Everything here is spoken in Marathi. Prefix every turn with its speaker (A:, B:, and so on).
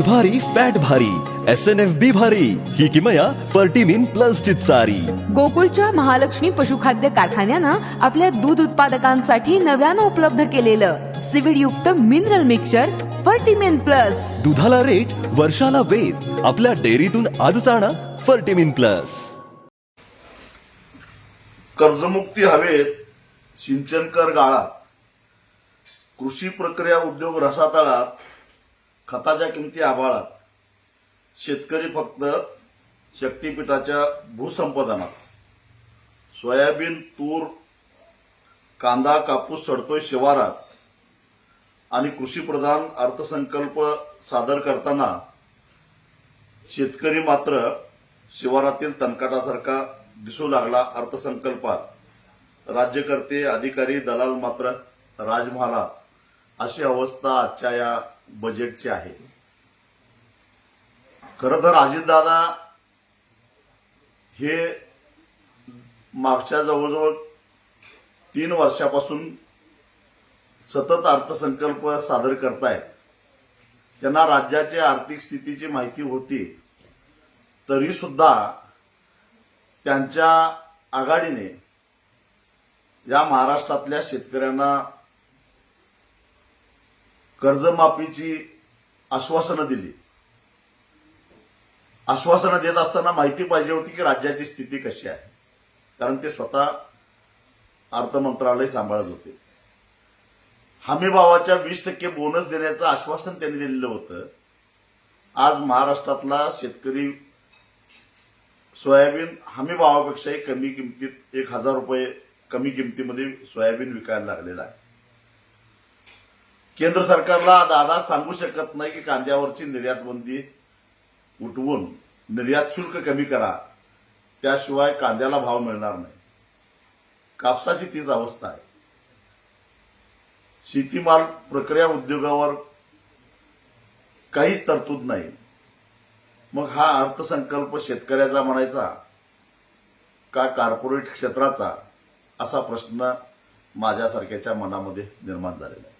A: दूध भारी फॅट भारी एस एन एफ बी भारी. ही किमया फर्टिमिन प्लस ची सारी.
B: गोकुळच्या महालक्ष्मी पशुखाद्य कारखान्यानं आपल्या दूध उत्पादकांसाठी नव्यानं उपलब्ध केलेलं सिविड युक्त मिनरल मिक्सचर फर्टिमेन प्लस
A: दुधाला रेट वर्षाला वेद आपल्या डेअरीतून आजच आणा फर्टिमिन प्लस
C: कर्जमुक्ती हवेत सिंचन कर गाळात. कृषी प्रक्रिया उद्योग रसातळात खताच्या किमती आभाळात. शेतकरी फक्त शक्तीपीठाच्या भूसंपादनात. सोयाबीन तूर कांदा कापूस सडतोय शिवारात. आणि कृषीप्रधान अर्थसंकल्प सादर करताना शेतकरी मात्र शिवारातील तणकाटासारखा दिसू लागला अर्थसंकल्पात. राज्यकर्ते अधिकारी दलाल मात्र राजमहाला अशी अवस्था आजच्या या बजेटचे आहे. खरं तर अजितदादा हे मागच्या जवळजवळ तीन वर्षापासून सतत अर्थसंकल्प सादर करतायत. त्यांना राज्याची आर्थिक स्थितीची माहिती होती तरी सुद्धा त्यांच्या आघाडीने या महाराष्ट्रातल्या शेतकऱ्यांना कर्जमाफीची आश्वासनं दिली. आश्वासनं देत असताना माहिती पाहिजे होती की राज्याची स्थिती कशी आहे. कारण ते स्वतः अर्थ मंत्रालय सांभाळत होते. हमीभावाच्या वीस टक्के बोनस देण्याचं आश्वासन त्यांनी दिलेलं होतं. आज महाराष्ट्रातला शेतकरी सोयाबीन हमी भावापेक्षाही कमी किमतीत एक हजार रुपये कमी किमतीमध्ये सोयाबीन विकायला लागलेला आहे. केंद्र सरकारला दादा सांगू शकत नाही की कांद्यावरची निर्यात बंदी उठवून निर्यात शुल्क कमी करा. त्याशिवाय कांद्याला भाव मिळणार नाही. कापसाची तीच अवस्था आहे. शेतीमाल प्रक्रिया उद्योगावर काहीच तरतूद नाही. मग हा अर्थसंकल्प शेतकऱ्याचा म्हणायचा का कॉर्पोरेट क्षेत्राचा असा प्रश्न माझ्यासारख्याच्या मनामध्ये निर्माण झालेला आहे?